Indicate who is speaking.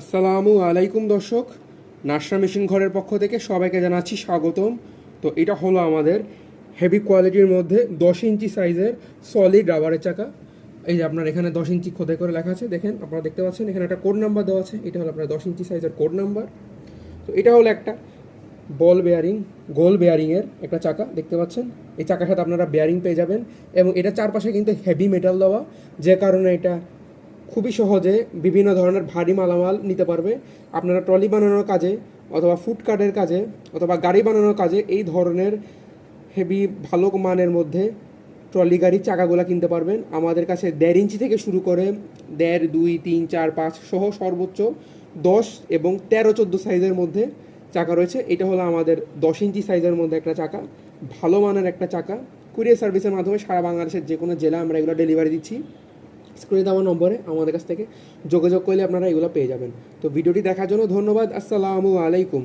Speaker 1: আসসালামু আলাইকুম দর্শক। নাসরা মেশিন ঘরের পক্ষ থেকে সবাইকে জানাচ্ছি স্বাগতম। তো এটা হলো আমাদের হেভি কোয়ালিটির মধ্যে দশ ইঞ্চি সাইজের সলিড রাবারের চাকা। এই যে আপনার এখানে দশ ইঞ্চি খোদাই করে লেখা আছে, দেখেন আপনারা দেখতে পাচ্ছেন, এখানে একটা কোড নাম্বার দেওয়া আছে, এটা হলো আপনার দশ ইঞ্চি সাইজের কোড নাম্বার তো এটা হলো একটা বল বেয়ারিং গোল বেয়ারিংয়ের একটা চাকা, দেখতে পাচ্ছেন? এই চাকার সাথে আপনারা বেয়ারিং পেয়ে যাবেন এবং এটা চারপাশে কিন্তু হেভি মেটাল দেওয়া, যে কারণে এটা খুবই সহজে বিভিন্ন ধরনের ভারী মালামাল নিতে পারবে। আপনারা ট্রলি বানানোর কাজে অথবা ফুডকার্টের কাজে অথবা গাড়ি বানানোর কাজে এই ধরনের হেভি ভালো মানের মধ্যে ট্রলি গাড়ির চাকাগুলা কিনতে পারবেন। আমাদের কাছে দেড় ইঞ্চি থেকে শুরু করে দেড়, দুই, তিন, চার, পাঁচ সহ সর্বোচ্চ দশ এবং তেরো, চোদ্দ সাইজের মধ্যে চাকা রয়েছে। এটা হলো আমাদের দশ ইঞ্চি সাইজের মধ্যে একটা চাকা। ভালো মানের একটা চাকা। কুরিয়ার সার্ভিসের মাধ্যমে সারা বাংলাদেশের যে কোনো জেলা আমরা এগুলো ডেলিভারি দিচ্ছি। স্ক্রিনে দেওয়া নম্বরে, আমাদের কাছ থেকে যোগাযোগ করলে আপনারা এগুলো পেয়ে যাবেন। তো ভিডিওটি দেখার জন্য ধন্যবাদ, আসসালামু আলাইকুম।